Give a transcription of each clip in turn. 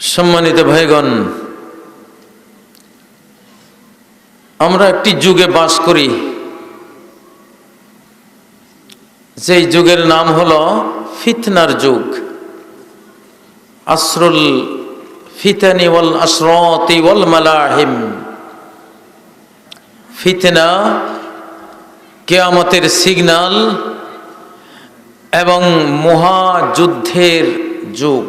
সম্মানিত ভাইগণ, আমরা একটি যুগে বাস করি। যেই যুগের নাম হল ফিতনার যুগ। আসরুল ফিতানি ওয়াল আসরতি ওয়াল মালাহিম। ফিতনা কেয়ামতের সিগনাল এবং মহাযুদ্ধের যুগ।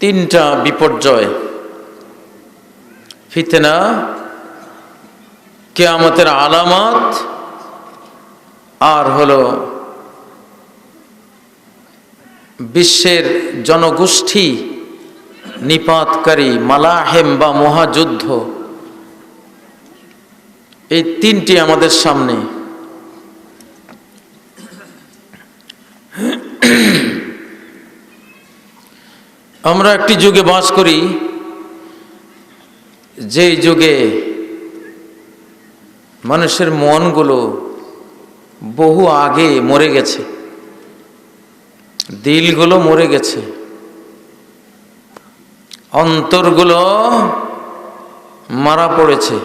তিনটা বিপর্যয়। ফিতনা, কেয়ামতের আলামত, আর হলো বিশ্বের জনগোষ্ঠী নিপাতকারী মালাহেম বা মহাযুদ্ধ। এই তিনটি আমাদের সামনে। আমরা একটি যুগে বাস করি, যেই যুগে মানুষের মনগুলো বহু আগে মরে গেছে, দিলগুলো মরে গেছে, অন্তরগুলো মারা পড়েছে।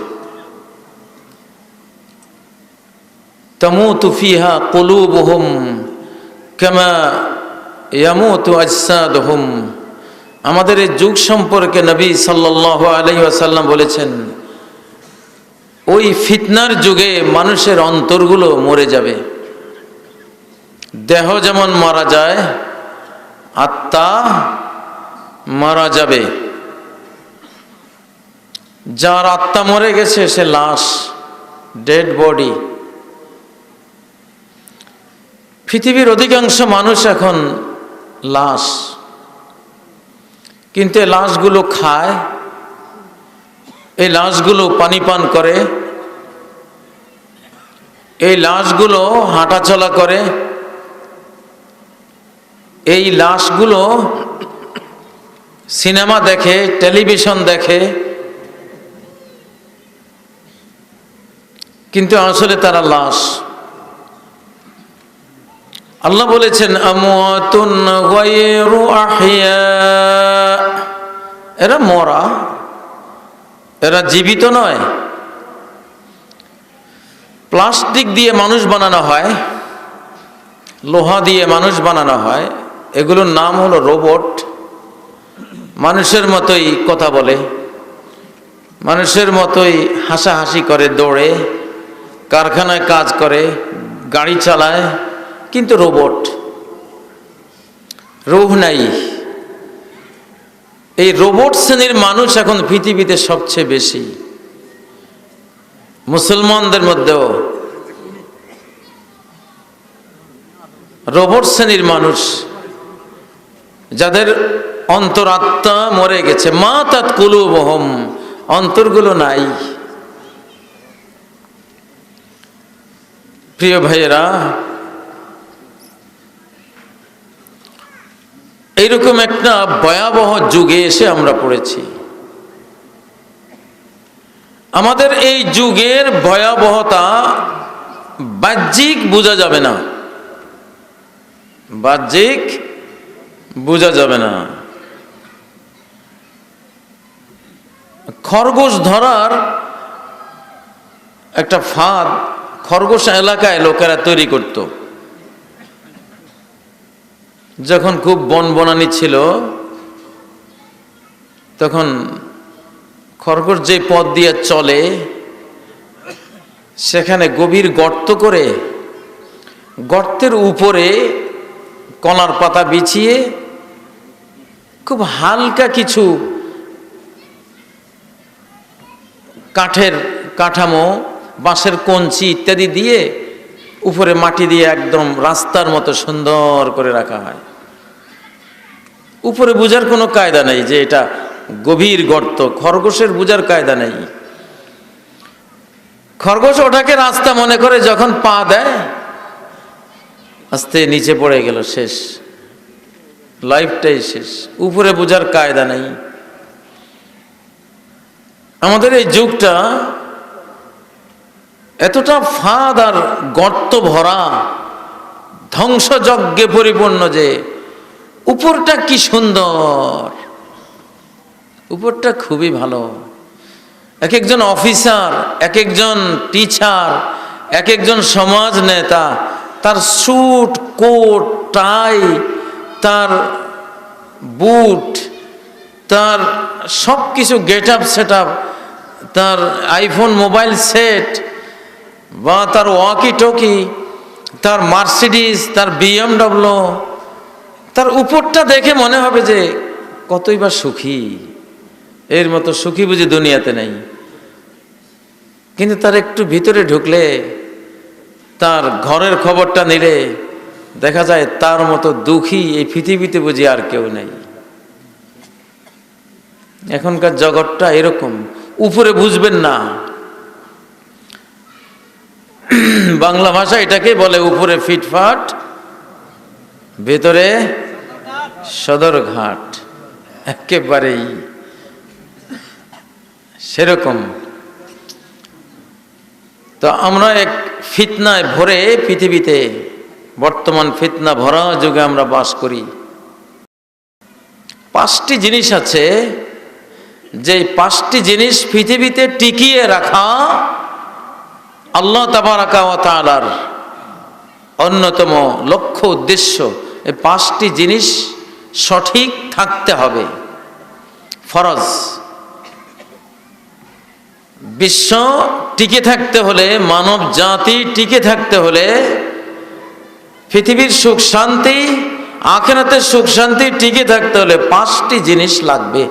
তামুতু ফিহা কুলুবুহুম কামা ইয়ামুতু আজসাদুহুম। আমাদের এই যুগ সম্পর্কে নবী সাল্লাহ আলাই বলেছেন, ওই ফিতনার যুগে মানুষের অন্তরগুলো মরে যাবে। দেহ যেমন মারা যায়, আত্মা মারা যাবে। যার আত্মা মরে গেছে, সে লাশ, ডেড বডি। পৃথিবীর অধিকাংশ মানুষ এখন লাশ। কিন্তু এই লাশগুলো খায়, এই লাশগুলো পানি পান করে, এই লাশগুলো হাঁটাচলা করে, এই লাশগুলো সিনেমা দেখে, টেলিভিশন দেখে, কিন্তু আসলে তারা লাশ। আল্লাহ বলেছেন এরা মরা, এরা জীবিত নয়। প্লাস্টিক দিয়ে মানুষ বানানো হয়, লোহা দিয়ে মানুষ বানানো হয়, এগুলোর নাম হলো রোবট। মানুষের মতোই কথা বলে, মানুষের মতোই হাসাহাসি করে, দৌড়ে, কারখানায় কাজ করে, গাড়ি চালায় কিন্তু রোবট। রোহ নাই। এই রোবট শ্রেণির মানুষ এখন পৃথিবীতে সবচেয়ে বেশি। মুসলমানদের মধ্যেও। রোবট শ্রেণির মানুষ, যাদের অন্তরাত্মা মরে গেছে। মা তাৎ কুলু বহম অন্তরগুলো নাই। প্রিয় ভাইয়েরা এইরকম একটা ভয়াবহ যুগে এসে আমরা পড়েছি। আমাদের এই যুগের ভয়াবহতা বাহ্যিক বোঝা যাবে না। বাহ্যিক বোঝা যাবে না। খরগোশ ধরার একটা ফাঁদ খরগোশ এলাকায় লোকেরা তৈরি করতো। যখন খুব বন বনানি ছিল, তখন খরগোশ যে পথ দিয়ে চলে, সেখানে গভীর গর্ত করে গর্তের উপরে কলার পাতা বিছিয়ে খুব হালকা কিছু কাঠের কাঠামো, বাঁশের কঞ্চি ইত্যাদি দিয়ে উপরে মাটি দিয়ে একদম রাস্তার মতো সুন্দর করে রাখা হয়। উপরে বুঝার কোনো কায়দা নেই যে এটা গভীর গর্ত, খরগোশের বুঝার কায়দা নেই। খরগোশ ওটাকে রাস্তা মনে করে যখন পা দেয়, আস্তে নিচে পড়ে গেল, শেষ। লাইফটাই শেষ। উপরে বুঝার কায়দা নেই। আমাদের এই যুগটা এতটা ফাঁদ আর গর্ত ভরা, ধ্বংসযজ্ঞে পরিপূর্ণ যে, উপরটা কি সুন্দর। উপরটা খুবই ভালো। এক একজন অফিসার এক একজন টিচার এক একজন সমাজ নেতা, তার স্যুট, কোট, টাই, তার বুট, তার সব কিছু গেট আপ সেট আপ তার আইফোন মোবাইল সেট বা তার ওয়াকি টকি তার মার্সিডিস তার বিএমডব্লিউ তার উপরটা দেখে মনে হবে যে কতই বা সুখী। এর মতো সুখী বুঝি দুনিয়াতে নেই। কিন্তু তার একটু ভিতরে ঢুকলে, তার ঘরের খবরটা নিলে দেখা যায় তার মতো দুঃখী এই পৃথিবীতে বুঝি আর কেউ নেই। এখনকার জগৎটা এরকম। উপরে বুঝবেন না। বাংলা ভাষা এটাকে বলে উপরে ফিটফাট, ভেতরে সদরঘাট, একেবারেই সেরকম। তো আমরা এক ফিতনায় ভরে পৃথিবীতে, বর্তমান ফিতনা ভরা যুগে আমরা বাস করি। পাঁচটি জিনিস আছে যে পাঁচটি জিনিস পৃথিবীতে টিকিয়ে রাখা আল্লাহ তাবারাকা ও অন্যতম লক্ষ্য উদ্দেশ্য এই পাঁচটি জিনিস সঠিক থাকতে হবে। ফরজ। বিশ্ব টিকে থাকতে হলে, মানব জাতি টিকে থাকতে হলে, পৃথিবীর সুখ শান্তি, আখেরাতের সুখ শান্তি টিকে থাকতে হলে পাঁচটি জিনিস লাগবে।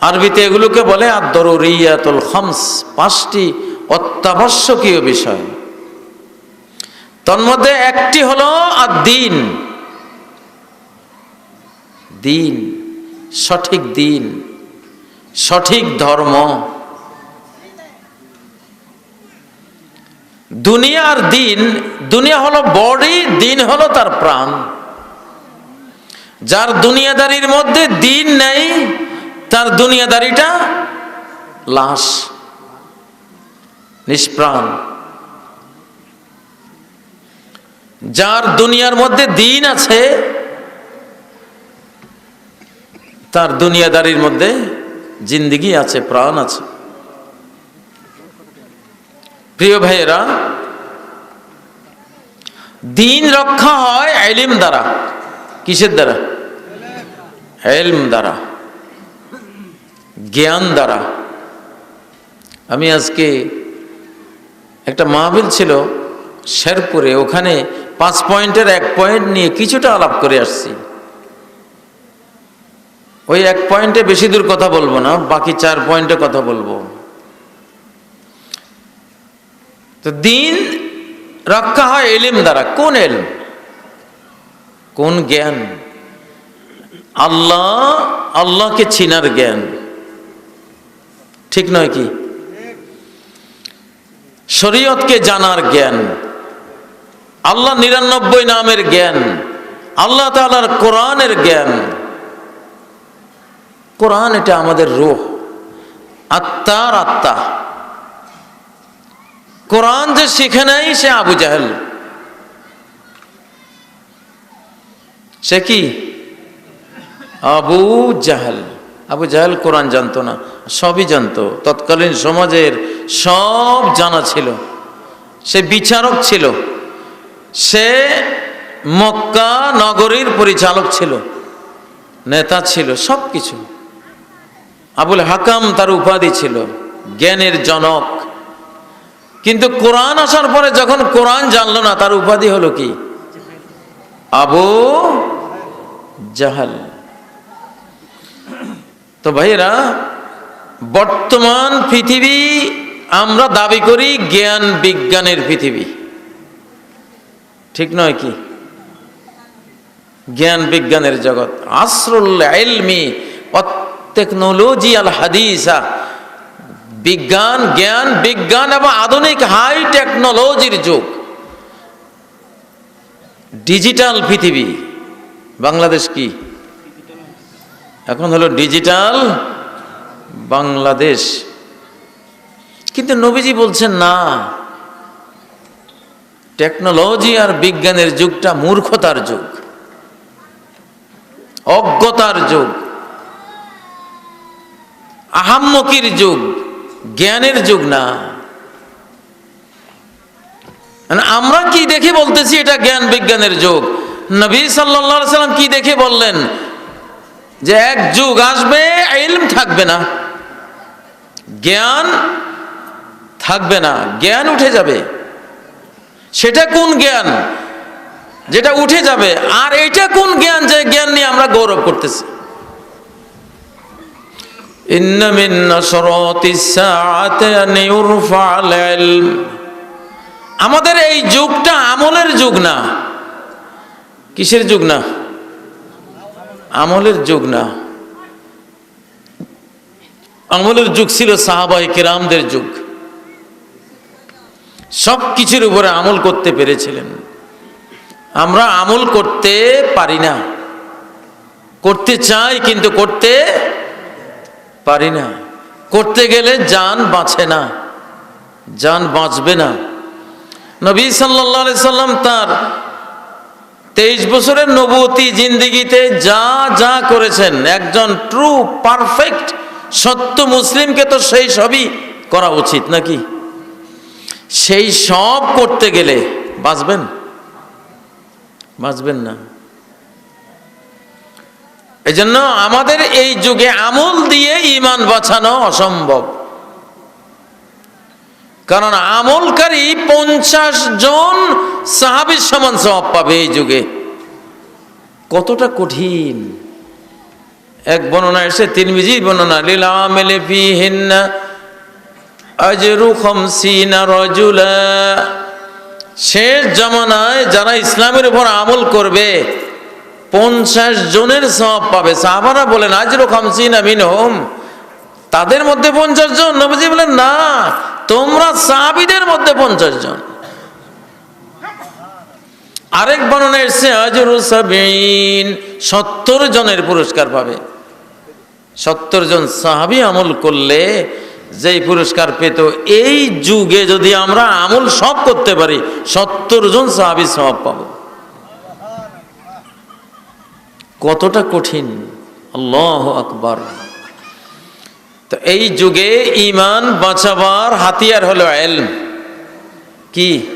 আরবিতে এগুলোকে বলে আর দরুরিয়াতুল খমস। পাঁচটি অত্যাবশ্যকীয় বিষয়। তন্মধ্যে একটি হলো আর দিন দিন সঠিক দিন, সঠিক ধর্ম। দুনিয়ার দিন, দুনিয়া হলো বডি, দিন হলো তার প্রাণ। যার দুনিয়াদারির মধ্যে দিন নেই, তার দুনিয়াদারিটা লাশ। নিষ্প্রাণ। যার দুনিয়ার মধ্যে দিন আছে, তার দুনিয়াদারির মধ্যে জিন্দিগি আছে, প্রাণ আছে। প্রিয় ভাইয়েরা, দিন রক্ষা হয় এলিম দ্বারা। কিসের দ্বারা? এলম দ্বারা। জ্ঞান দ্বারা। আমি আজকে একটা মাহবিল ছিল শেরপুরে, ওখানে পাঁচ পয়েন্টের এক পয়েন্ট নিয়ে কিছুটা আলাপ করে আসছি। ওই এক পয়েন্টে বেশি দূর কথা বলব না, বাকি চার পয়েন্টে কথা বলব। তো দিন রক্ষা হয় এলিম দ্বারা। কোন এলম? কোন জ্ঞান? আল্লাহ, আল্লাহকে চিনার জ্ঞান। ঠিক নয় কি? শরীয়তকে জানার জ্ঞান, আল্লাহ নিরানব্বই নামের জ্ঞান, আল্লাহ তালার কোরআনের জ্ঞান। কোরআন এটা আমাদের রূহ। আত্মার আত্মা। কোরআন যে শিখে নাই সে আবু জাহেল। সে কি? আবু জাহেল। আবু জাহেল কোরআন জানতো না, সবই জানতো। তৎকালীন সমাজের সব জানা ছিল। সে বিচারক ছিল। সে মক্কা নগরীর পরিচালক ছিল। নেতা ছিল সব কিছু আবুল হাকাম তার উপাধি ছিল, জ্ঞানের জনক। কিন্তু কোরআন আসার পরে যখন কোরআন জানলো না, তার উপাধি হলো কি? আবু জাহাল। তো ভাইয়েরা, বর্তমান পৃথিবী আমরা দাবি করি জ্ঞান বিজ্ঞানের পৃথিবী। ঠিক নয় কি? জ্ঞান বিজ্ঞানের জগৎ। আসরুল এলমি টেকনোলজি আল হাদিসা। বিজ্ঞান, জ্ঞান, বিজ্ঞান এবং আধুনিক হাই টেকনোলজির যুগ। ডিজিটাল পৃথিবী। বাংলাদেশ কি? এখন হলো ডিজিটাল বাংলাদেশ। কিন্তু নবীজি বলছেন, না, টেকনোলজি আর বিজ্ঞানের যুগটা মূর্খতার যুগ, অজ্ঞতার যুগ, আহাম্মকির যুগ, জ্ঞানের যুগ না। মানে আমরা কি দেখে বলতেছি এটা জ্ঞান বিজ্ঞানের যুগ? নবী সাল্লা সাল্লাম কি দেখে বললেন? যে এক যুগ আসবে থাকবে না। জ্ঞান থাকবে না জ্ঞান উঠে যাবে সেটা কোন জ্ঞান যেটা উঠে যাবে আর এটা কোন জ্ঞান যে জ্ঞান নিয়ে আমরা গৌরব করতেছি إن من نشرات الساعة أن يرفع العلم আমাদের এই যুগটা আমলের যুগ না কিসের যুগ না আমলের যুগ না আমলের যুগ ছিল সাহাবাই কেরামদের যুগ সব কিছুর উপরে আমল করতে পেরেছিলেন। আমরা আমল করতে পারি না। করতে চাই কিন্তু করতে পারি না। করতে গেলে যান বাঁচে না। যান বাঁচবে না। নবী সাল্লাহ সাল্লাম তার তেইশ বছরের নবতী জিন্দিগিতে যা যা করেছেন, একজন ট্রু পারফেক্ট সত্য মুসলিমকে তো সেই সবই করা উচিত নাকি? সেই সব করতে গেলে বাঁচবেন? বাঁচবেন না। এজন্য আমাদের এই যুগে আমল দিয়ে ইমান বাঁচানো অসম্ভব। কারণ আমলকারী পঞ্চাশ জন সাহাবির সমান সব পাবে এই যুগে। কতটা কঠিন। এক বর্ণনা এসে তিন বিজি বর্ণনা লীলা মেলে হিন্না আজরু খমসিনা রজুলা। শেষ জামানায় যারা ইসলামের উপর আমল করবে, পঞ্চাশ জনের সব পাবে। সাহাবারা বলেন আজরু খমসিনা মিন হোম তাদের মধ্যে পঞ্চাশ জন। নবজি বলেন, না, তোমরা সাহাবিদের মধ্যে পঞ্চাশ জন। আরেক বর্ণনা এসছে, আজরু সাবিন সত্তর জনের পুরস্কার পাবে। সত্তর জন সাহাবি আমল করলে যেই পুরস্কার পেত, এই যুগে যদি আমরা আমল সব করতে পারি, সত্তর জন সাহাবি সব পাব। কতটা কঠিন। আল্লাহ আকবার। তো এই যুগে ইমান বাঁচাবার হাতিয়ার হলো এল কি?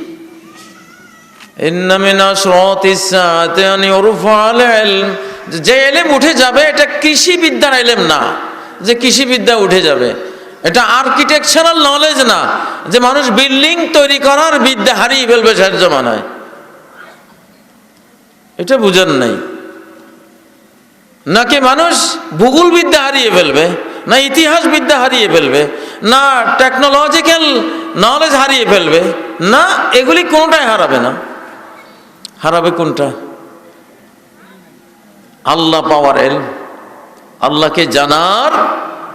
যে এলেম উঠে যাবে, এটা কৃষিবিদ্যার এলেম না। যে কৃষিবিদ্যা উঠে যাবে। এটা আর্কিটেকচারাল নলেজ না, যে মানুষ বিল্ডিং তৈরি করার বিদ্যা হারিয়ে ফেলবে শেষ জমানায়। এটা বুঝেন নাই। নাকি মানুষ ভূগোল বিদ্যা হারিয়ে ফেলবে, না ইতিহাস বিদ্যা হারিয়ে ফেলবে, না টেকনোলজিক্যাল নলেজ হারিয়ে ফেলবে, না এগুলি কোনটাই হারাবে না। হারাবে কোনটা? আল্লাহ পাওয়ার এল আল্লাহকে জানার